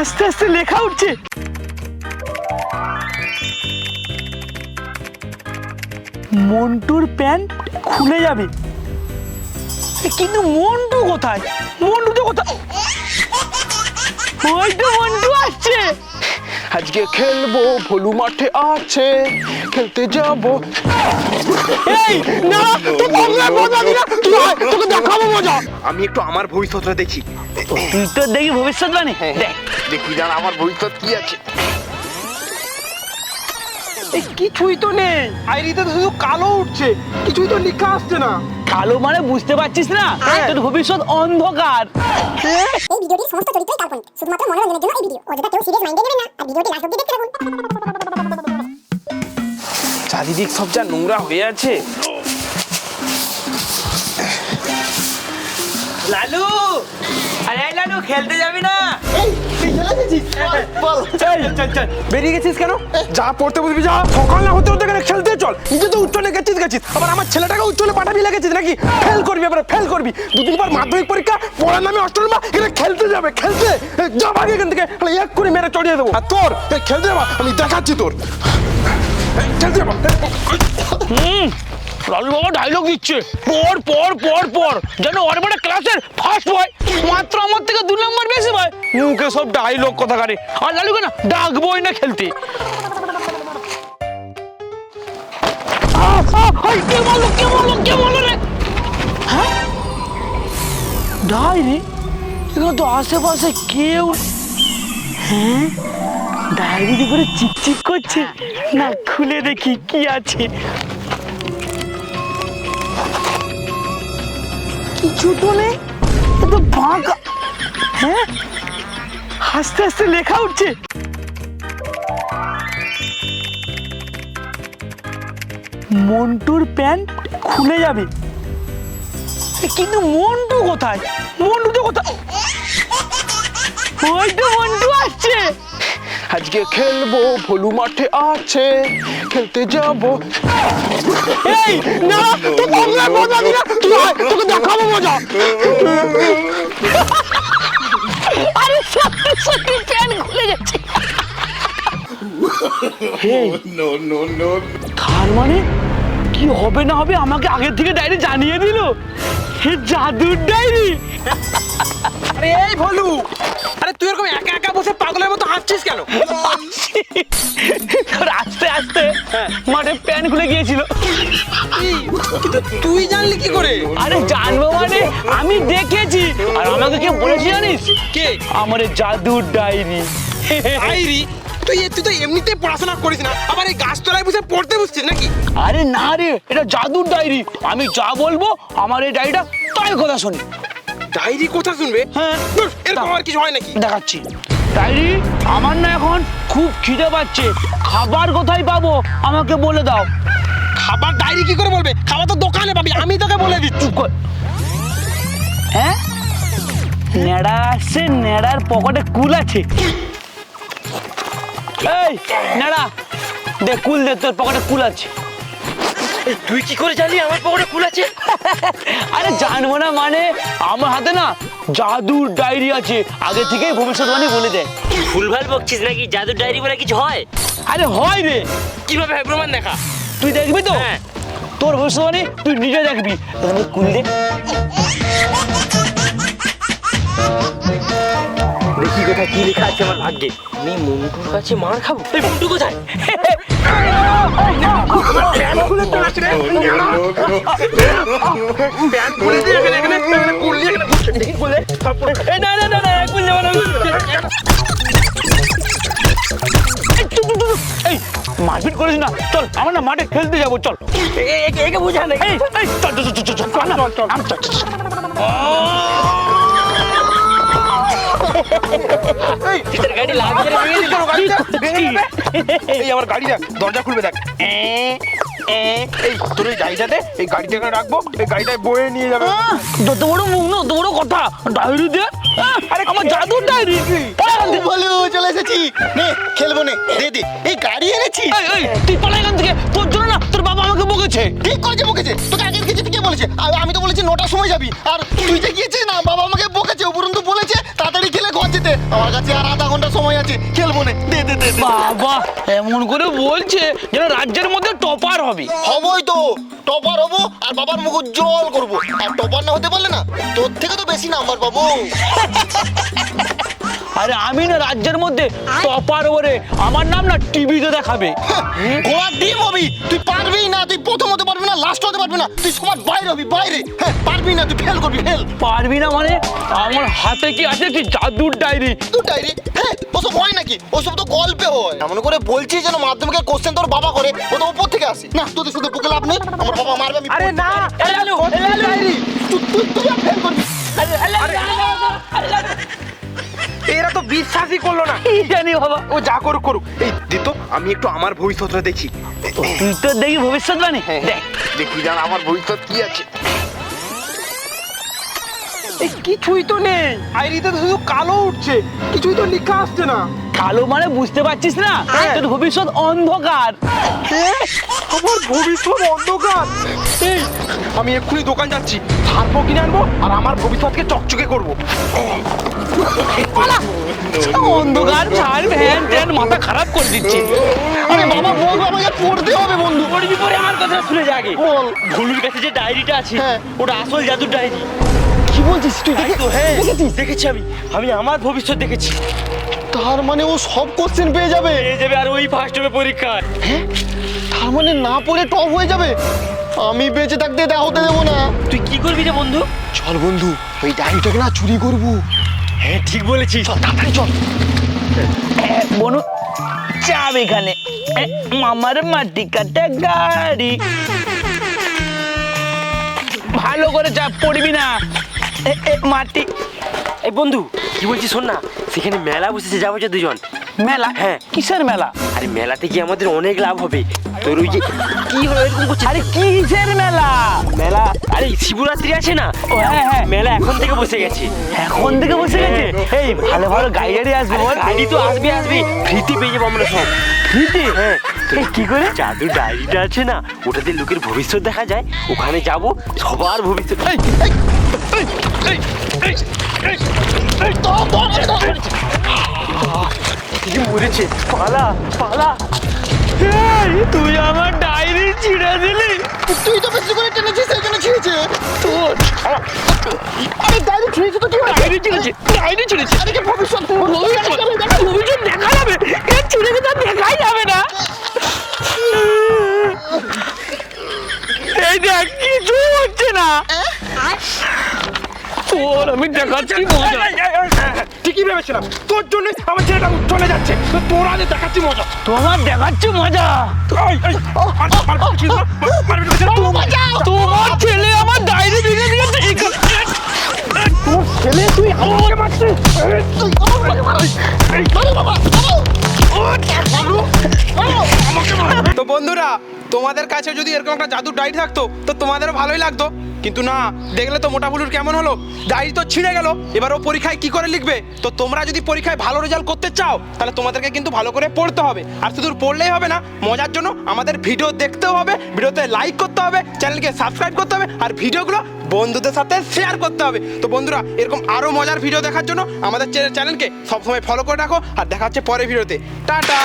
আস্তে আস্তে লেখা উঠছে। মন্টুর প্যান্ট খুলে যাবে। কিন্তু মন্টু কোথায়? মন্টু তো কোথায়? ওই তো মন্টু আসছে। আজকে খেলব ভলু মাঠে আছে খেলতে যাব। এই না তো বাংলা মজা দিনা তুই আয়, তোকে দেখাবো মজা। আমি একটু আমার ভবিষ্যৎটা দেখি। তুই তো দেখি ভবিষ্যৎবাণী। দেখ। দেখি জান আমার ভবিষ্যৎ কি আছে। এই কিছুই তো নেই। আইরিতে তো শুধু কালো উঠছে। কিছুই তো লেখা আসছে না। কালো মানে বুঝতে পারছিস না? তোর ভবিষ্যৎ অন্ধকার। এই ভিডিওটির সমস্ত চরিত্রই কাল্পনিক। শুধুমাত্র মনোরঞ্জনের জন্য এই ভিডিও। অযথা কেউ সিরিয়াস মাইন্ডে নেবেন না। আর ভিডিওটি লাস্ট অব্দি দেখতে থাকুন। চারিদিক সব যা নোংরা হয়ে আছে। লালু! আরে লালু খেলতে যাবি না? বেরিয়ে গেছিস কেন? যা পড়তে বসবি যা। সকাল না হতে এখানে খেলতে চল। নিজে তো উচ্চলে গেছিস গেছিস। আবার আমার ছেলেটাকে উচ্চলে পাঠাবি লেগেছিস নাকি? ফেল করবি এবার, ফেল করবি। দুদিন পর মাধ্যমিক পরীক্ষা, পড়ার নামে খেলতে যাবে, খেলতে। যা ভাগে এখান এক করে মেরে চড়িয়ে দেবো। আর তোর খেলতে যাবা, আমি দেখাচ্ছি তোর। খেলতে যাবা। লালু বাবা ডায়লগ দিচ্ছে। পর পর পর পর। যেন মানে ক্লাসের ফার্স্ট বয় মাত্র আমার থেকে দু নম্বর বেশি ভাই মুখে সব ডায়লগ কথা কারে আর লালু কেন ডাকবই না খেলতে। হ্যাঁ? ডায়েরি তো আশেপাশে কেউ হ্যাঁ? ডায়েরি করে চিকচিক করছে। না, খুলে দেখি কি আছে। কিছু তো নেই তো ফাঁকা হ্যাঁ? আস্তে আস্তে লেখা উঠছে। মন্টুর প্যান্ট খুলে যাবে। কিন্তু মন্টু কোথায়? মন্টু তো কোথায়? ওই তো মন্টু আসছে আজকে খেলব ভলু মাঠে আছে খেলতে যাব। এই না তো মজা দিনা তুই আয়, তোকে দেখাবো মজা। আরে সত্যি সত্যি প্যান্ট খুলে যাচ্ছে। no, no, no. তার মানে? কি হবে না হবে আমাকে আগে থেকে ডায়েরি জানিয়ে দিল? হে জাদুর ডায়েরি আরে এই ভলু আরে তুই এরকম একা একা বসে পাগলের মতো হাঁটছিস কেন? আস্তে আস্তে মাঠে প্যান্ট খুলে গিয়েছিল। তুই জানলি কি করে? আরে জানব মানে আমি দেখেছি। আর আমাকে কে বলেছি জানিস? কে? আমার জাদুর ডায়েরি আইরি তুই তুই তো এমনিতে পড়াশোনা করিস না। আবার এই গাছতলায় বসে পড়তে বসছিস নাকি? আরে না রে এটা জাদুর ডায়েরি আমি যা বলব আমার এই ডায়েরিটা তাই কথা শোনে। ডায়েরি কথা শুনবে হ্যাঁ। এরকম আর কিছু হয় নাকি? দেখাচ্ছি। ডায়েরি? আমার না এখন খুব খিদে পাচ্ছে। খাবার কোথায় পাবো? আমাকে বলে দাও। খাবার ডায়েরি কি করে বলবে? খাবার তো দোকানে পাবি আমি তোকে বলে দিচ্ছি। চুপ কর। হ্যাঁ? নেড়া আসছে নেড়ার পকেটে কুল আছে। এই নেড়া দে কুল দে তোর পকেটে কুল আছে। তুই কি করে জানলি? আমার পকেটে ফুল আছে। আরে জানব না মানে আমার হাতে না জাদুর ডায়েরি আছে। আগে থেকেই ভবিষ্যৎবাণী বলে দেয় ভুলভাল বকছিস নাকি? জাদুর ডায়েরি বলে কিছু হয়? আরে হয় রে। কীভাবে হয় প্রমাণ দেখা। তুই দেখবি তো? হ্যাঁ। তোর ভবিষ্যৎবাণী তুই নিজে দেখবি। তাহলে কুল দেখি কি লেখা আছে আমার ভাগ্যে আমি মন্টুর কাছে মার খাব এই মন্টু কোথায় মারপিট করিস না চল আমরা না মাঠে খেলতে যাব চল একে বুঝা না এই এই চল চল চল চল চল চল চল চল চল, গাড়ি লাগিয়ে? এই আমার গাড়ি দেখ দরজা খুলবে দেখ। এই তোর এই গাড়িটাতে এই গাড়িটা এখানে রাখব এই গাড়িটায় বয়ে নিয়ে যাবে। যত বড় মুখ না অত বড় কথা। ডায়েরি দে। আরে আমার জাদুর ডায়েরি। বলো চলে এসেছি। নে খেলব নে দে দে। এই গাড়ি এনেছি। তুই পালা এখান থেকে। তোর জন্য না তোর বাবা আমাকে বকেছে। ঠিক করেছে বকেছে। তোকে আগের কেজিতে কে বলেছে? আর আমি তো বলেছি নটার সময় যাবি। আর তুই যে গিয়েছিস না বাবা আমাকে বকেছে উপরন্তু বলেছে। আমার কাছে আর আধা ঘণ্টা সময় আছে। খেলব না। দে দে দে দে। বাবা এমন করে বলছে যেন রাজ্যের মধ্যে টপার হবে। হবই তো। টপার হব আর বাবার মুখ করব। আর টপার না হতে পারলে না তোর থেকে তো বেশি নাম্বার পাবো। আরে আমি না রাজ্যের মধ্যে টপার ওরে আমার নাম না টিভিতে দেখাবে। ঘোড়ার ডিম হবি তুই পারবি না তুই প্রথম হতে পারবি না পারবি না। তুই সবার বাইরে হবি বাইরে। হ্যাঁ পারবি না তুই ফেল করবি ফেল পারবি না মানে? আমার হাতে কি আছে? কি জাদুর ডায়েরি। তুই ডায়েরি? হ্যাঁ ওসব হয় নাকি? ওসব তো গল্পে হয়। এমন করে বলছি যেন মাধ্যমিকের কোশ্চেন তোর বাবা করে। ও তো উপর থেকে আসে। না তোদের শুধু বুকে লাভ নেই। আমার বাবা মারবে আমি আরে না বিশ্বাসই করল না। কি জানি বাবা ও যা করুক করুক। এই দিত আমি একটু আমার ভবিষ্যৎটা দেখি। তুই তো দেখি ভবিষ্যৎবাণী দেখ। দেখি জান আমার ভবিষ্যৎ কি আছে। এই কিছুই তো নেই। আইরিতে তো শুধু কালো উঠছে। কিছুই তো লেখা আসছে না। কালো মানে বুঝতে পারছিস না? হ্যাঁ। তোর ভবিষ্যৎ অন্ধকার। আমার ভবিষ্যৎ অন্ধকার। এই আমি এক্ষুনি দোকান যাচ্ছি। হারবো কিনে আনব আর আমার ভবিষ্যৎকে চকচকে করব। অন্ধকার ছাড় ভ্যান ট্যান মাথা খারাপ করে দিচ্ছে। আরে বাবা বল আমাকে পড়তে হবে বন্ধু। পড়বি পরে আমার কথা শুনে যাগে। বল। ভুলুর কাছে যে ডায়েরিটা আছে হ্যাঁ। ওটা আসল জাদুর ডায়েরি। কি বলছিস তুই? তো হ্যাঁ দেখেছি আমি। আমি আমার ভবিষ্যৎ দেখেছি। তার মানে ও সব কোশ্চেন পেয়ে যাবে। পেয়ে যাবে আর ওই ফার্স্ট হবে পরীক্ষায়। তার মানে না পড়ে টপ হয়ে যাবে? আমি বেঁচে থাকতে এটা হতে দেবো না। তুই কি করবি রে বন্ধু? চল বন্ধু ওই ডায়েরিটাকে না চুরি করব। হ্যাঁ ঠিক বলেছিস। তাড়াতাড়ি চল। বনু চাপ এখানে। এ, মামার মাটি কাটা গাড়ি। ভালো করে চাপ পড়বি না। মাটি। এই বন্ধু কি বলছিস শোন না সেখানে মেলা বসেছে যাব যে দুজন। মেলা? হ্যাঁ। কিসের মেলা? আরে মেলাতে গিয়ে আমাদের অনেক লাভ হবে। তোর ওই যে কি হলো এরকম করছিস আরে কিসের মেলা মেলা আরে শিবরাত্রি আছে না ও, হ্যাঁ, হ্যাঁ। মেলা এখন থেকে বসে গেছে এখন থেকে বসে গেছে এই ভালো ভালো গাড়ি গাড়ি আসবে। গাড়ি তো আসবে আসবে ফ্রিতে পেয়ে যাব আমরা সব ফ্রিতে হ্যাঁ কি করে জাদু ডায়েরিটা আছে না ওটাতে লোকের ভবিষ্যৎ দেখা যায় ওখানে যাব সবার ভবিষ্যৎ মরেছে পালা পালা তুই আমার ডায়েরি ছিঁড়ে দিলি। তুই তো বেশি করে টেনেছিস সেই জন্য ছিঁড়েছে। তোর আরে ডায়েরি ছিঁড়েছে তো কি ডায়েরি ছিঁড়েছে ডায়েরি ছিঁড়েছে। আরে কি ভবিষ্যৎ? ভবিষ্যৎ ভবিষ্যৎ দেখা যাবে এ ছিঁড়ে গেছে আর দেখাই যাবে না এই দেখ কিছু হচ্ছে না তোর আমি দেখাচ্ছি মজা ঠিকই ভেবেছিলাম তোর জন্য আমার ছেলেটা চলে যাচ্ছে তো তোর আগে দেখাচ্ছি মজা তোমার দেখাচ্ছি মজা? তোমার ছেলে আমার ডায়েরি ভেঙে দিয়েছে তোর ছেলে তুই আমাকে মারছিস তো বন্ধুরা তোমাদের কাছে যদি এরকম একটা জাদু ডায়েরি থাকতো, তো তোমাদেরও ভালোই লাগতো। কিন্তু না, দেখলে তো মোটা বুলুর কেমন হলো? ডায়েরি তো ছিঁড়ে গেল। এবার ও পরীক্ষায় কি করে লিখবে? তো তোমরা যদি পরীক্ষায় ভালো রেজাল্ট করতে চাও, তাহলে তোমাদেরকে কিন্তু ভালো করে পড়তে হবে। আর শুধু পড়লেই হবে না, মজার জন্য আমাদের ভিডিও দেখতেও হবে ভিডিওতে লাইক করতে হবে চ্যানেলকে সাবস্ক্রাইব করতে হবে, আর ভিডিওগুলো বন্ধুদের সাথে শেয়ার করতে হবে। তো বন্ধুরা, এরকম আরও মজার ভিডিও দেখার জন্য আমাদের চ্যানেলকে সবসময় ফলো করে রাখো, আর দেখা হচ্ছে পরের ভিডিওতে টাটা!